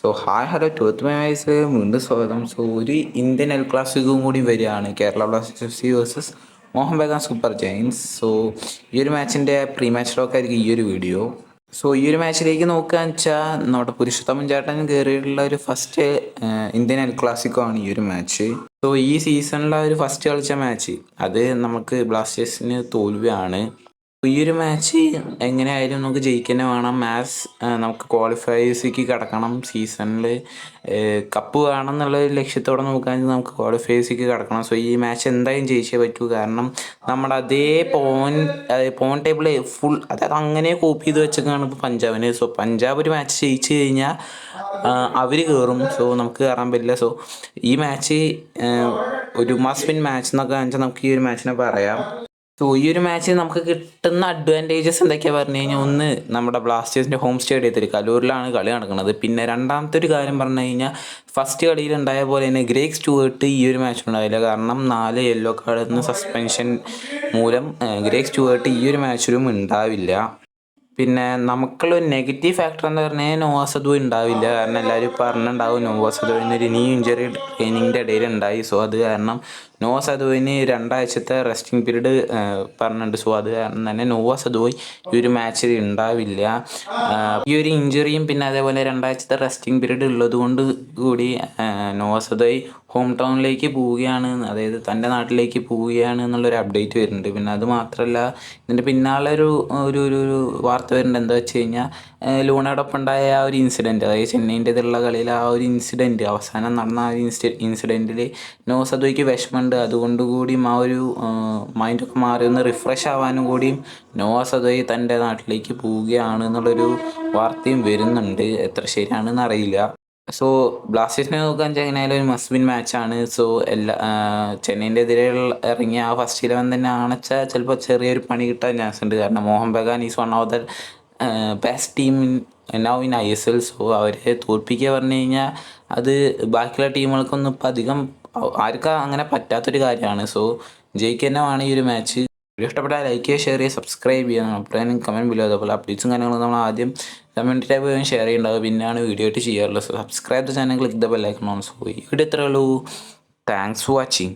So hi hello twelfth വയസ്സ് വീണ്ടും സ്വാഗതം. സോ ഒരു ഇന്ത്യൻ എൽ ക്ലാസിക്കും കൂടി വരികയാണ് Kerala blasters F C versus Mohun Bagan super giants so ഈ ഒരു മാച്ചിന്റെ പ്രീ മാച്ച് ടോക്ക് ആയിരിക്കും ഈ ഒരു വീഡിയോ സോ ഈ ഒരു മാച്ചിലേക്ക് നോക്കുകയെന്ന് വെച്ചാൽ നമ്മുടെ പുരുഷോത്തമൻ ചേട്ടൻ കയറിയിട്ടുള്ള ഒരു ഫസ്റ്റ് ഇന്ത്യൻ എൽ ക്ലാസിക്കോ ആണ് ഈ ഒരു മാച്ച് സോ ഈ സീസണിലെ ഒരു ഫസ്റ്റ് കളിച്ച മാച്ച് അത് നമുക്ക് ബ്ലാസ്റ്റേഴ്സിന് തോൽവിയാണ്. ഈ ഒരു മാച്ച് എങ്ങനെയായാലും നമുക്ക് ജയിക്കുന്നേ വേണം. മാസ് നമുക്ക് ക്വാളിഫയേഴ്സിലേക്ക് കടക്കണം. സീസണിൽ കപ്പ് വേണം എന്നുള്ള ലക്ഷ്യത്തോടെ നോക്കുകയാണെങ്കിൽ നമുക്ക് ക്വാളിഫയേഴ്സിലേക്ക് കടക്കണം. സോ ഈ മാച്ച് എന്തായാലും ജയിച്ചേ പറ്റൂ. കാരണം നമ്മുടെ അതേ പോയിൻ പോയിൻ ടേബിൾ ഫുൾ അതായത് അങ്ങനെ കോപ്പി ചെയ്ത് വെച്ചേക്കാണ് ഇപ്പോൾ പഞ്ചാബിന്. സോ പഞ്ചാബ് ഒരു മാച്ച് ജയിച്ചു കഴിഞ്ഞാൽ അവർ കയറും സോ നമുക്ക് കയറാൻ പറ്റില്ല. സോ ഈ മാച്ച് ഒരു മസ്റ്റ് വിൻ മാച്ച് എന്നൊക്കെ വെച്ചാൽ നമുക്ക് ഈ ഒരു മാച്ചിനെ പറയാം. സോ ഈ ഒരു മാച്ചിൽ നമുക്ക് കിട്ടുന്ന അഡ്വാന്റേജസ് എന്തൊക്കെയാണ് പറഞ്ഞു കഴിഞ്ഞാൽ ഒന്ന് നമ്മുടെ ബ്ലാസ്റ്റേഴ്സിന്റെ ഹോം സ്റ്റേഡിയത്തിൽ കലൂരിലാണ് കളി നടക്കുന്നത്. പിന്നെ രണ്ടാമത്തെ ഒരു കാര്യം പറഞ്ഞു കഴിഞ്ഞാൽ ഫസ്റ്റ് കളിയിൽ ഉണ്ടായ പോലെ തന്നെ ഗ്രേക്ക് സ്റ്റുവേർട്ട് ഈ ഒരു മാച്ച് ഉണ്ടായില്ല. കാരണം നാല് യെല്ലോ കാർഡിൽ നിന്ന് സസ്പെൻഷൻ മൂലം ഗ്രേക്ക് സ്റ്റുവേർട്ട് ഈ ഒരു മാച്ചിലും ഉണ്ടാവില്ല. പിന്നെ നമുക്കുള്ള ഒരു നെഗറ്റീവ് ഫാക്ടർ എന്ന് പറഞ്ഞാൽ നോവാസദു ഉണ്ടാവില്ല. കാരണം എല്ലാവരും പറഞ്ഞിട്ടുണ്ടാവും നോവാസദുവിന് ഒരു നീ ഇഞ്ചറി ട്രെയിനിങ്ങിന്റെ ഇടയിൽ ഉണ്ടായി. സോ അത് കാരണം നോവ സദുവിന് രണ്ടാഴ്ചത്തെ റെസ്റ്റിംഗ് പീരീഡ് പറഞ്ഞിട്ടുണ്ട്. സോ അത് കാരണം തന്നെ നോവ സദുവോയ് ഈ ഒരു മാച്ചിൽ ഉണ്ടാവില്ല ഈ ഒരു ഇഞ്ചുറിയും പിന്നെ അതേപോലെ രണ്ടാഴ്ചത്തെ റെസ്റ്റിംഗ് പീരീഡ് ഉള്ളത് കൊണ്ട് കൂടി നോവ സദോയ് ഹോം ടൗണിലേക്ക് പോവുകയാണ്. അതായത് തന്റെ നാട്ടിലേക്ക് പോവുകയാണ് എന്നുള്ളൊരു അപ്ഡേറ്റ് വരുന്നുണ്ട്. പിന്നെ അത് മാത്രമല്ല ഇതിന്റെ പിന്നാലെ ഒരു ഒരു ഒരു വാർത്ത വരുന്നുണ്ട്. എന്താ വെച്ച് കഴിഞ്ഞാൽ ലൂണയോടൊപ്പം ഉണ്ടായ ആ ഒരു ഇൻസിഡന്റ് അതായത് ചെന്നൈന്റെ ഇതുള്ള കളിയിൽ ആ ഒരു ഇൻസിഡന്റ് അവസാനം നടന്ന ആ ഒരു ഇൻസിഡ ഇൻസിഡന്റിൽ നോ സദോയ്ക്ക് വിഷമമുണ്ട് അതുകൊണ്ട് കൂടിയും ആ ഒരു മൈൻഡൊക്കെ മാറി ഒന്ന് റിഫ്രഷ് ആവാനും കൂടിയും നോവ സദോയി തന്റെ നാട്ടിലേക്ക് പോവുകയാണ് എന്നുള്ളൊരു വാർത്തയും വരുന്നുണ്ട്. എത്ര ശരിയാണെന്ന് അറിയില്ല. സോ ബ്ലാസ്റ്റേഴ്സിനെ നോക്കാൻ ചെങ്ങനായാലും ഒരു മസ്ബിൻ മാച്ചാണ് സോ എല്ലാ ചെന്നൈന്റെ എതിരെ ഇറങ്ങിയ ആ ഫസ്റ്റ് ഇലവൻ തന്നെ ആണച്ചാൽ ചിലപ്പോൾ ചെറിയൊരു പണി കിട്ടാൻ ചാൻസ് ഉണ്ട്. കാരണം Mohun Bagan is one of the best team now in I S L so അവരെ തോൽപ്പിക്കുക പറഞ്ഞു കഴിഞ്ഞാൽ അത് ബാക്കിയുള്ള ടീമുകൾക്കൊന്നും ഇപ്പം അധികം ആർക്കും അങ്ങനെ പറ്റാത്തൊരു കാര്യമാണ്. സോ ജയിക്കുക തന്നെ വേണം ഈ ഒരു മാച്ച് വീഡിയോ ഇഷ്ടപ്പെട്ടാൽ ലൈക്ക് ചെയ്യുക ഷെയർ ചെയ്യുക സബ്സ്ക്രൈബ് ചെയ്യണം അപ്പോഴാണ് കമന്റ് ബിലോ അതേപോലെ അപ്ഡേറ്റ്സും കാര്യങ്ങളും നമ്മൾ ആദ്യം കമന്റ് ടൈപ്പ് ഷെയർ ചെയ്യുന്നുണ്ടാവും പിന്നെയാണ് വീഡിയോ ആയിട്ട് ചെയ്യാറുള്ളത്. So subscribe the channel click the bell icon on so ഈ വീഡിയോ ഇത്രയുള്ളൂ താങ്ക്സ് ഫോർ വാച്ചിങ്